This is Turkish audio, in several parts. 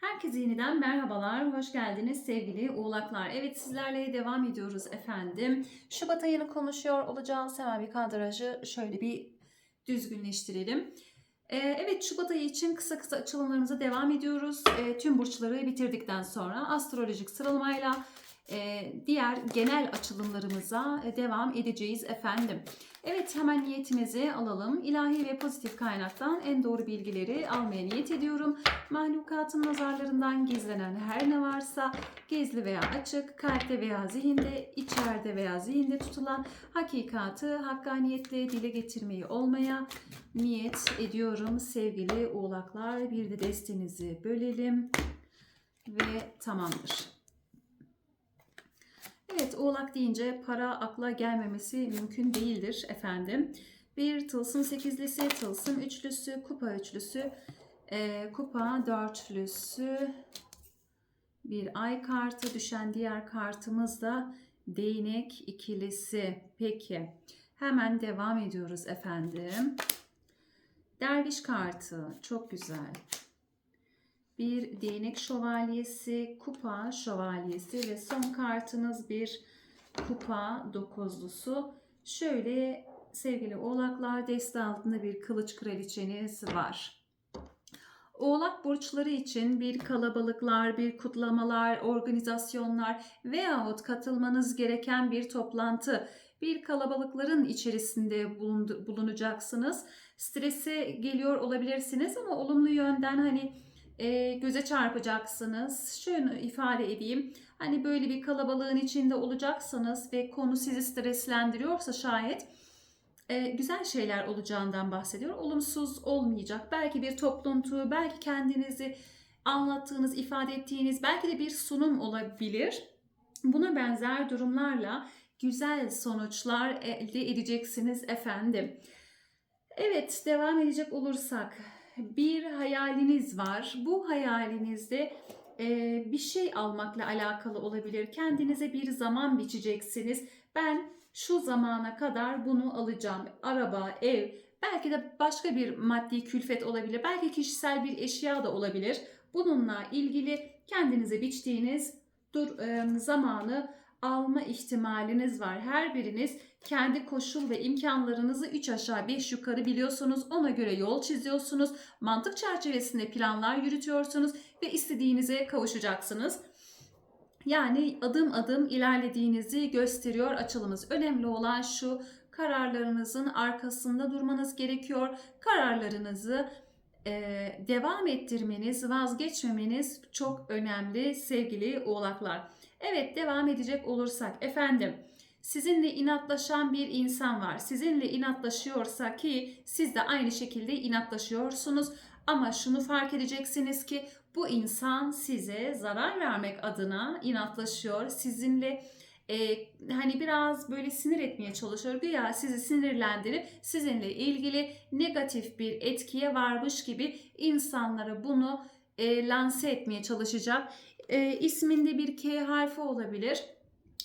Herkese yeniden merhabalar, hoş geldiniz sevgili oğlaklar. Evet sizlerle devam ediyoruz efendim. Şubat ayını konuşuyor olacağız. Hemen bir kadrajı şöyle bir düzgünleştirelim. Ee, evet Şubat ayı için kısa kısa açılımlarımıza devam ediyoruz. Ee, tüm burçları bitirdikten sonra astrolojik sıralamayla diğer genel açılımlarımıza e, devam edeceğiz efendim. Evet hemen niyetimizi alalım. İlahi ve pozitif kaynaktan en doğru bilgileri almaya niyet ediyorum. Mahlukatın nazarlarından gizlenen her ne varsa gizli veya açık, kalpte veya zihinde, içeride veya zihinde tutulan hakikatı hakkaniyetle dile getirmeyi olmaya niyet ediyorum sevgili oğlaklar. Bir de destenizi bölelim ve tamamdır. Oğlak deyince para akla gelmemesi mümkün değildir efendim. Bir tılsım sekizlisi, tılsım üçlüsü, kupa üçlüsü, e, kupa dörtlüsü, bir ay kartı düşen diğer kartımız da değnek ikilisi. Peki hemen devam ediyoruz efendim. Derviş kartı çok güzel. Bir değnek şövalyesi, kupa şövalyesi ve son kartımız bir kupa dokuzlusu. Şöyle sevgili oğlaklar deste altında bir kılıç kraliçeniz var. Oğlak burçları için bir kalabalıklar, bir kutlamalar, organizasyonlar veyahut katılmanız gereken bir toplantı, bir kalabalıkların içerisinde bulunacaksınız. Strese geliyor olabilirsiniz ama olumlu yönden hani göze çarpacaksınız. Şunu ifade edeyim. Hani böyle bir kalabalığın içinde olacaksanız ve konu sizi streslendiriyorsa şayet güzel şeyler olacağından bahsediyor. Olumsuz olmayacak. Belki bir toplantı, belki kendinizi anlattığınız, ifade ettiğiniz, belki de bir sunum olabilir. Buna benzer durumlarla güzel sonuçlar elde edeceksiniz efendim. Evet, devam edecek olursak bir hayaliniz var. Bu hayalinizde e, bir şey almakla alakalı olabilir. Kendinize bir zaman biçeceksiniz. Ben şu zamana kadar bunu alacağım. Araba, ev, belki de başka bir maddi külfet olabilir. Belki kişisel bir eşya da olabilir. Bununla ilgili kendinize biçtiğiniz dur, e, zamanı alma ihtimaliniz var. Her biriniz kendi koşul ve imkanlarınızı 3 aşağı 5 yukarı biliyorsunuz. Ona göre yol çiziyorsunuz. Mantık çerçevesinde planlar yürütüyorsunuz ve istediğinize kavuşacaksınız. Yani adım adım ilerlediğinizi gösteriyor açılımız. Önemli olan şu kararlarınızın arkasında durmanız gerekiyor. Kararlarınızı e, devam ettirmeniz, vazgeçmemeniz çok önemli sevgili oğlaklar. Evet devam edecek olursak efendim sizinle inatlaşan bir insan var. Sizinle inatlaşıyorsa ki siz de aynı şekilde inatlaşıyorsunuz. Ama şunu fark edeceksiniz ki bu insan size zarar vermek adına inatlaşıyor. Sizinle e, hani biraz böyle sinir etmeye çalışıyor. Güya sizi sinirlendirip sizinle ilgili negatif bir etkiye varmış gibi insanlara bunu e, lanse etmeye çalışacak. E, isminde bir K harfi olabilir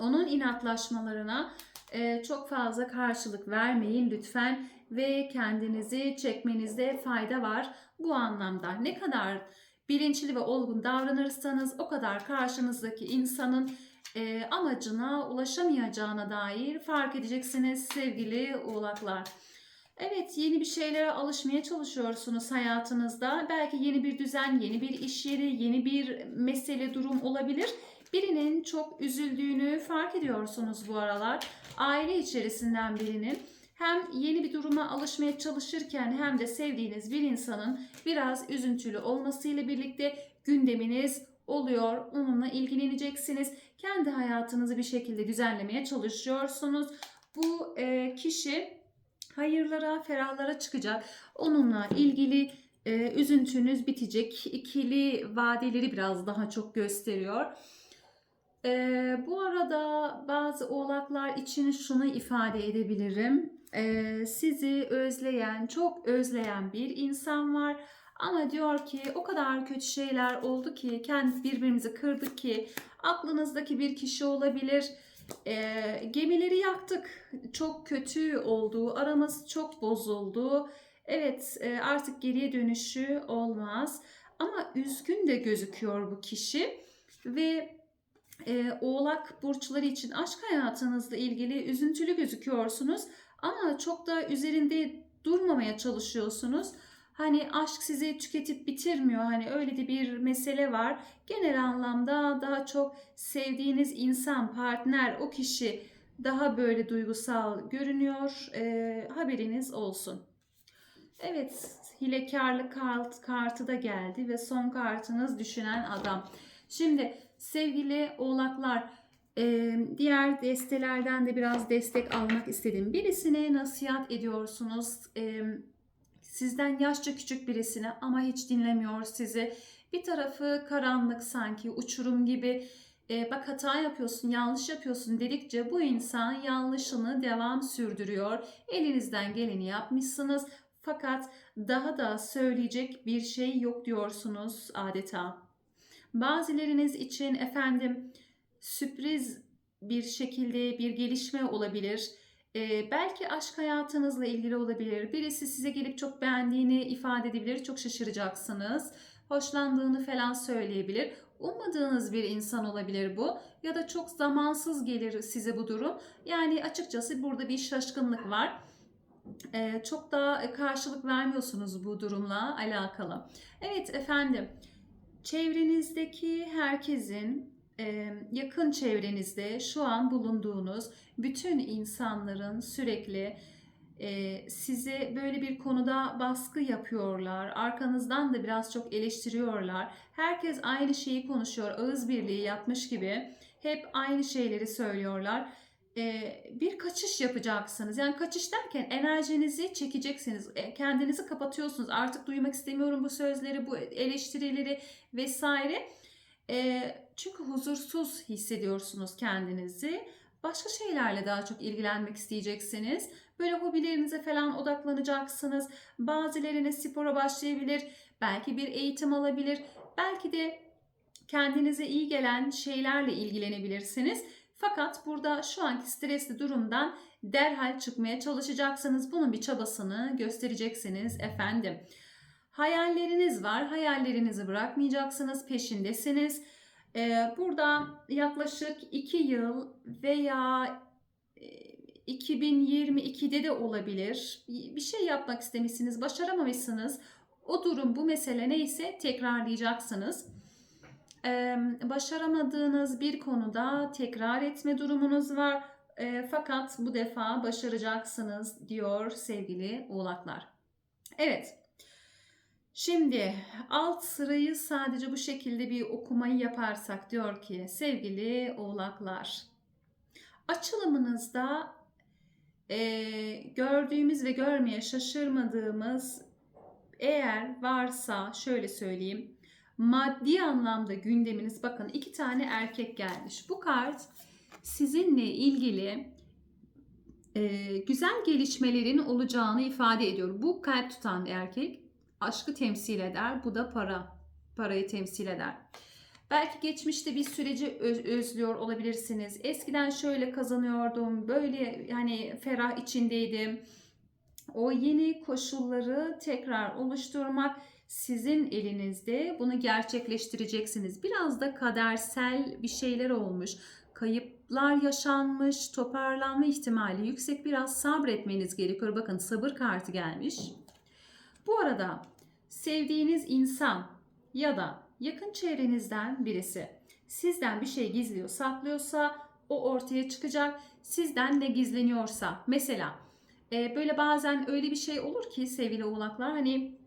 onun inatlaşmalarına e, çok fazla karşılık vermeyin lütfen ve kendinizi çekmenizde fayda var bu anlamda. Ne kadar bilinçli ve olgun davranırsanız o kadar karşınızdaki insanın e, amacına ulaşamayacağına dair fark edeceksiniz sevgili oğlaklar. Evet yeni bir şeylere alışmaya çalışıyorsunuz hayatınızda. Belki yeni bir düzen, yeni bir iş yeri, yeni bir mesele, durum olabilir birinin çok üzüldüğünü fark ediyorsunuz bu aralar. Aile içerisinden birinin hem yeni bir duruma alışmaya çalışırken hem de sevdiğiniz bir insanın biraz üzüntülü olmasıyla birlikte gündeminiz oluyor. Onunla ilgileneceksiniz. Kendi hayatınızı bir şekilde düzenlemeye çalışıyorsunuz. Bu kişi hayırlara, ferahlara çıkacak. Onunla ilgili e, üzüntünüz bitecek. İkili vadeleri biraz daha çok gösteriyor. Ee, bu arada bazı oğlaklar için şunu ifade edebilirim. Ee, sizi özleyen, çok özleyen bir insan var. Ama diyor ki o kadar kötü şeyler oldu ki kendi birbirimizi kırdık ki aklınızdaki bir kişi olabilir. E, gemileri yaktık. Çok kötü oldu. Aramız çok bozuldu. Evet e, artık geriye dönüşü olmaz. Ama üzgün de gözüküyor bu kişi ve e, Oğlak burçları için aşk hayatınızla ilgili üzüntülü gözüküyorsunuz ama çok da üzerinde durmamaya çalışıyorsunuz. Hani aşk sizi tüketip bitirmiyor. Hani öyle de bir mesele var. Genel anlamda daha çok sevdiğiniz insan, partner, o kişi daha böyle duygusal görünüyor. E, haberiniz olsun. Evet, hilekarlık kart, kartı da geldi ve son kartınız düşünen adam. Şimdi sevgili oğlaklar, e, diğer destelerden de biraz destek almak istedim. Birisine nasihat ediyorsunuz. E, sizden yaşça küçük birisine ama hiç dinlemiyor sizi. Bir tarafı karanlık sanki uçurum gibi. E, bak hata yapıyorsun, yanlış yapıyorsun dedikçe bu insan yanlışını devam sürdürüyor. Elinizden geleni yapmışsınız fakat daha da söyleyecek bir şey yok diyorsunuz adeta. Bazılarınız için efendim sürpriz bir şekilde bir gelişme olabilir. Ee, belki aşk hayatınızla ilgili olabilir. Birisi size gelip çok beğendiğini ifade edebilir. Çok şaşıracaksınız. Hoşlandığını falan söyleyebilir. Ummadığınız bir insan olabilir bu. Ya da çok zamansız gelir size bu durum. Yani açıkçası burada bir şaşkınlık var. Ee, çok da karşılık vermiyorsunuz bu durumla alakalı. Evet efendim. Çevrenizdeki herkesin e, yakın çevrenizde şu an bulunduğunuz bütün insanların sürekli size böyle bir konuda baskı yapıyorlar. Arkanızdan da biraz çok eleştiriyorlar. Herkes aynı şeyi konuşuyor. Ağız birliği yapmış gibi hep aynı şeyleri söylüyorlar. Bir kaçış yapacaksınız. Yani kaçış derken enerjinizi çekeceksiniz. E, kendinizi kapatıyorsunuz. Artık duymak istemiyorum bu sözleri, bu eleştirileri vesaire. E, çünkü huzursuz hissediyorsunuz kendinizi. Başka şeylerle daha çok ilgilenmek isteyeceksiniz. Böyle hobilerinize falan odaklanacaksınız. Bazılarına spora başlayabilir. Belki bir eğitim alabilir. Belki de kendinize iyi gelen şeylerle ilgilenebilirsiniz. Fakat burada şu anki stresli durumdan derhal çıkmaya çalışacaksınız. Bunun bir çabasını göstereceksiniz efendim. Hayalleriniz var. Hayallerinizi bırakmayacaksınız. Peşindesiniz. Ee, burada yaklaşık 2 yıl veya 2022'de de olabilir. Bir şey yapmak istemişsiniz, başaramamışsınız. O durum, bu mesele neyse tekrarlayacaksınız. Ee, başaramadığınız bir konuda tekrar etme durumunuz var. Ee, fakat bu defa başaracaksınız diyor sevgili oğlaklar. Evet. Şimdi alt sırayı sadece bu şekilde bir okumayı yaparsak diyor ki sevgili oğlaklar açılımınızda e, gördüğümüz ve görmeye şaşırmadığımız eğer varsa şöyle söyleyeyim maddi anlamda gündeminiz bakın iki tane erkek gelmiş. Bu kart sizinle ilgili e, güzel gelişmelerin olacağını ifade ediyor. Bu kalp tutan erkek aşkı temsil eder. Bu da para. Parayı temsil eder. Belki geçmişte bir süreci özlüyor olabilirsiniz. Eskiden şöyle kazanıyordum, böyle yani ferah içindeydim. O yeni koşulları tekrar oluşturmak sizin elinizde. Bunu gerçekleştireceksiniz. Biraz da kadersel bir şeyler olmuş. Kayıplar yaşanmış, toparlanma ihtimali yüksek. Biraz sabretmeniz gerekiyor. Bakın sabır kartı gelmiş. Bu arada sevdiğiniz insan ya da yakın çevrenizden birisi sizden bir şey gizliyor, saklıyorsa o ortaya çıkacak. Sizden ne gizleniyorsa mesela e, böyle bazen öyle bir şey olur ki sevgili oğlaklar hani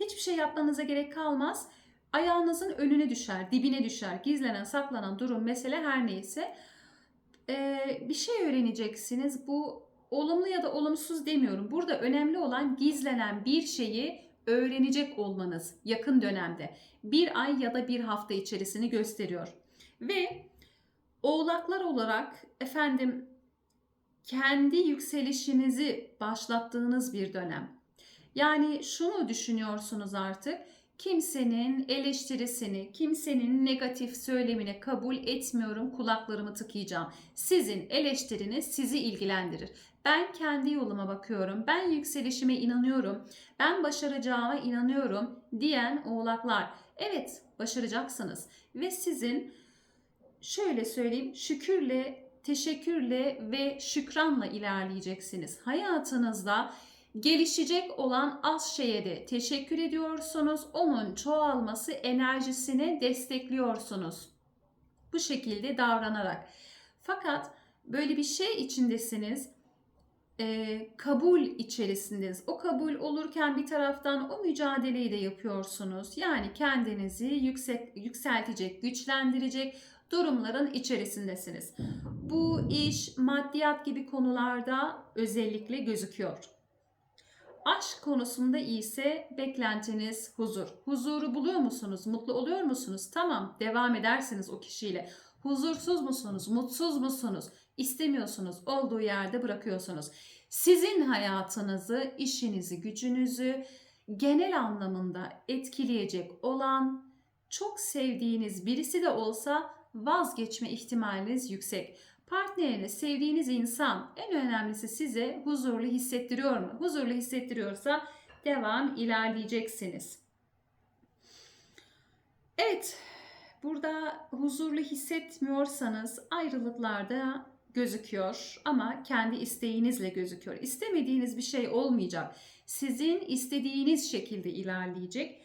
hiçbir şey yapmanıza gerek kalmaz. Ayağınızın önüne düşer, dibine düşer. Gizlenen, saklanan durum, mesele her neyse. E, bir şey öğreneceksiniz. Bu olumlu ya da olumsuz demiyorum. Burada önemli olan gizlenen bir şeyi öğrenecek olmanız yakın dönemde bir ay ya da bir hafta içerisini gösteriyor. Ve oğlaklar olarak efendim kendi yükselişinizi başlattığınız bir dönem. Yani şunu düşünüyorsunuz artık Kimsenin eleştirisini, kimsenin negatif söylemini kabul etmiyorum. Kulaklarımı tıkayacağım. Sizin eleştiriniz sizi ilgilendirir. Ben kendi yoluma bakıyorum. Ben yükselişime inanıyorum. Ben başaracağıma inanıyorum diyen oğlaklar. Evet, başaracaksınız ve sizin şöyle söyleyeyim, şükürle, teşekkürle ve şükranla ilerleyeceksiniz. Hayatınızda gelişecek olan az şeye de teşekkür ediyorsunuz. Onun çoğalması enerjisini destekliyorsunuz. Bu şekilde davranarak. Fakat böyle bir şey içindesiniz. E, kabul içerisindesiniz. O kabul olurken bir taraftan o mücadeleyi de yapıyorsunuz. Yani kendinizi yüksek, yükseltecek, güçlendirecek durumların içerisindesiniz. Bu iş maddiyat gibi konularda özellikle gözüküyor. Aşk konusunda ise beklentiniz huzur. Huzuru buluyor musunuz? Mutlu oluyor musunuz? Tamam, devam edersiniz o kişiyle. Huzursuz musunuz? Mutsuz musunuz? İstemiyorsunuz. Olduğu yerde bırakıyorsunuz. Sizin hayatınızı, işinizi, gücünüzü genel anlamında etkileyecek olan çok sevdiğiniz birisi de olsa vazgeçme ihtimaliniz yüksek. Partneriniz, sevdiğiniz insan en önemlisi size huzurlu hissettiriyor mu? Huzurlu hissettiriyorsa devam ilerleyeceksiniz. Evet, burada huzurlu hissetmiyorsanız ayrılıklarda gözüküyor ama kendi isteğinizle gözüküyor. İstemediğiniz bir şey olmayacak. Sizin istediğiniz şekilde ilerleyecek.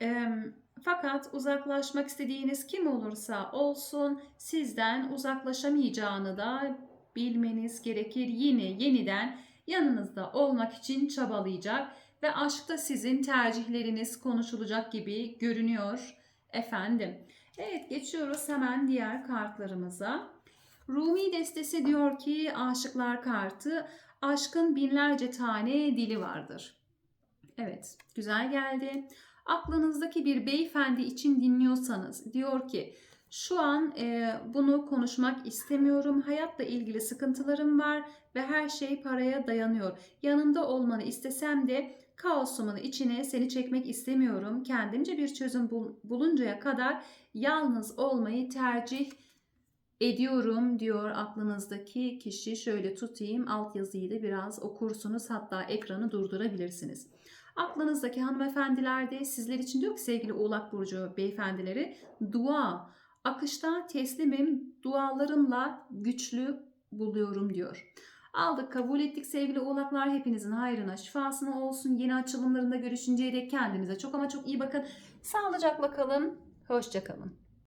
Eee fakat uzaklaşmak istediğiniz kim olursa olsun sizden uzaklaşamayacağını da bilmeniz gerekir. Yine yeniden yanınızda olmak için çabalayacak ve aşkta sizin tercihleriniz konuşulacak gibi görünüyor efendim. Evet geçiyoruz hemen diğer kartlarımıza. Rumi destesi diyor ki aşıklar kartı aşkın binlerce tane dili vardır. Evet güzel geldi aklınızdaki bir beyefendi için dinliyorsanız diyor ki şu an e, bunu konuşmak istemiyorum. Hayatla ilgili sıkıntılarım var ve her şey paraya dayanıyor. Yanında olmanı istesem de kaosumun içine seni çekmek istemiyorum. Kendimce bir çözüm bul- buluncaya kadar yalnız olmayı tercih ediyorum diyor aklınızdaki kişi. Şöyle tutayım alt yazıyı da biraz okursunuz hatta ekranı durdurabilirsiniz. Aklınızdaki hanımefendiler de sizler için diyor ki sevgili Oğlak Burcu beyefendileri dua, akışta teslimim, dualarımla güçlü buluyorum diyor. Aldık kabul ettik sevgili oğlaklar hepinizin hayrına şifasına olsun. Yeni açılımlarında görüşünceye dek kendinize çok ama çok iyi bakın. Sağlıcakla kalın. Hoşçakalın.